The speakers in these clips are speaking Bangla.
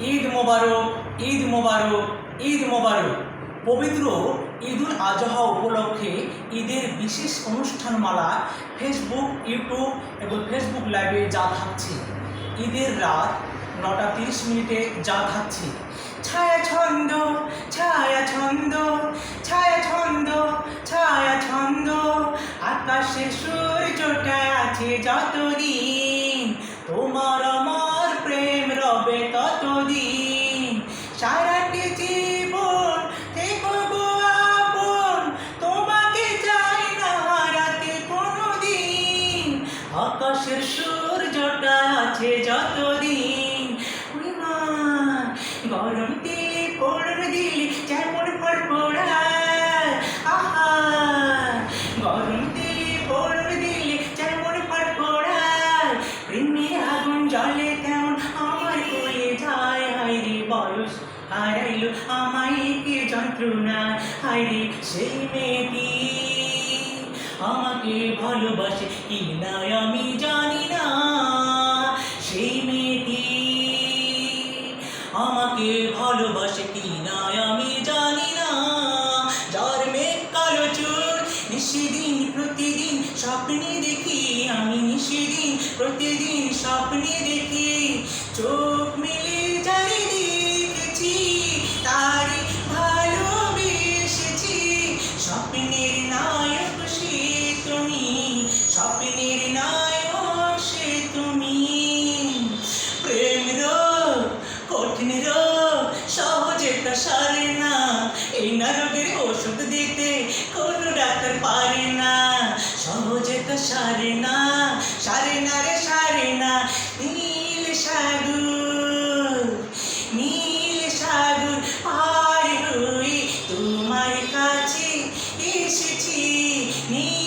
ঈদ মোবারক ঈদ মোবারক ঈদ মোবারক। পবিত্র ঈদুল আজহা উপলক্ষে ঈদের বিশেষ অনুষ্ঠানমালা ফেসবুক ইউটিউব এবং ফেসবুক লাইভে যা থাকছে। ঈদের রাত নটা তিরিশ মিনিটে যা থাকছে। ছায়া ছন্দ ছায়া ছন্দ ছায়া ছন্দ ছায়া ছন্দ। আকাশে সূর্যটা আছে যতদিন। তোমার আমার সারাটি জীবন থেকো গো আপন। তোমাকে চাই না হারাতে কোনোদিন। আকাশের সূর্যটা আছে যতদিন। হারাইলো আমায় কে যন্ত্রণা। হাইরে সেই মেয়েটি আমাকে ভালোবাসে কি না আমি জানি না। সেই মেয়েটি আমাকে ভালোবাসে কি না আমি জানি না। যার মেঘ কালো চোর নিশিদিন প্রতিদিন স্বপ্নে দেখি আমি, নিশিদিন প্রতিদিন স্বপ্নে দেখি। চোখ মিলে যারে রোগের ওষুধ দিতে কোনো ডাক্তার পারে না, সহজে তো সারে না সারে না রে, সারে না। নীল সাগর নীল সাগর আর হই তোমার কাছে এসেছি। নীল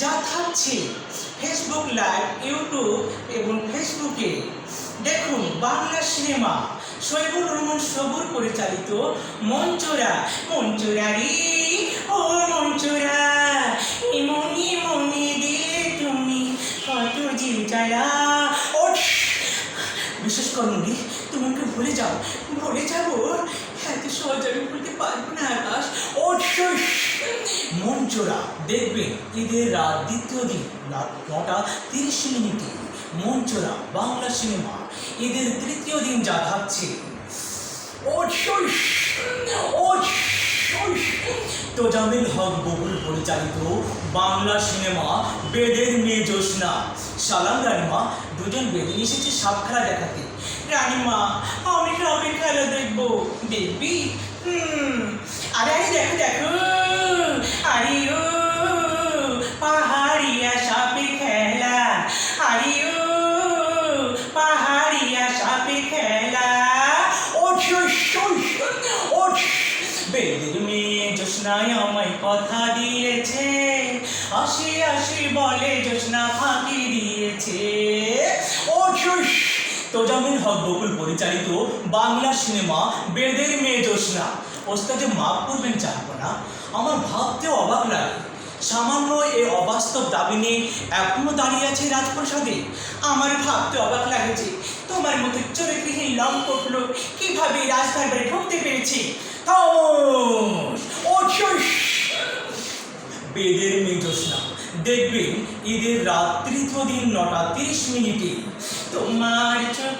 যা থাকছে ফেসবুক লাইভ ইউটিউব এবং ফেসবুকে দেখুন বাংলা সিনেমা শৈবুর রহমান সবুর পরিচালিত মঞ্চরা, মঞ্চরারি, ও মঞ্চরা মনি মনে দিলে তুমি কত জ্বালা ও বিশেষ করুণী তুমি ভুলে যাও, ভুলে যাব। এত সহজ আমি ভুলতে পারব না। মঞ্চরা দেখবেন ঈদের রাত দ্বিতীয় দিন রাত নটা তিরিশ মিনিটে মঞ্চরা বাংলা সিনেমা। ঈদের তৃতীয় দিন যা থাকছে। তোজামিল হক বকুল পরিচালিত বাংলা সিনেমা বেদের মেয়ে জ্যোৎস্না সালাম রানিমা, দুজন বেদে এসেছে সাপ খেলা দেখাতে। রানিমা, আমি সবে খেলা দেখব। দেখবি? আরে আরে, দেখো দেখো। মেয়ে জ্যোৎস্নায় আমায় কথা দিয়েছে। আসি আসি বলে জ্যোৎস্না ফাঁকি দিয়েছে। ও তোজামিন হক বকুল পরিচালিত বাংলা সিনেমা বেদের মেয়ে জ্যোৎস্না। ওস্তাদ মাফ করবেন চাহবো না আমার ভাবতে অবাক লাগে। সামান্য এই অবাস্তব দাবি নিয়ে এখনও দাঁড়িয়ে আছে রাজপ্রসাদে। আমার ভাবতে অবাক লাগেছে তোমার মতো চরিত্রহীন লম্পটলো কীভাবে রাজদরবারে ঢুকতে পেরেছি। খামোশ! ওঠস! বেদের না দেখবেন ঈদের রাত্রি দিন নটা তিরিশ মিনিটে তোমার চোখ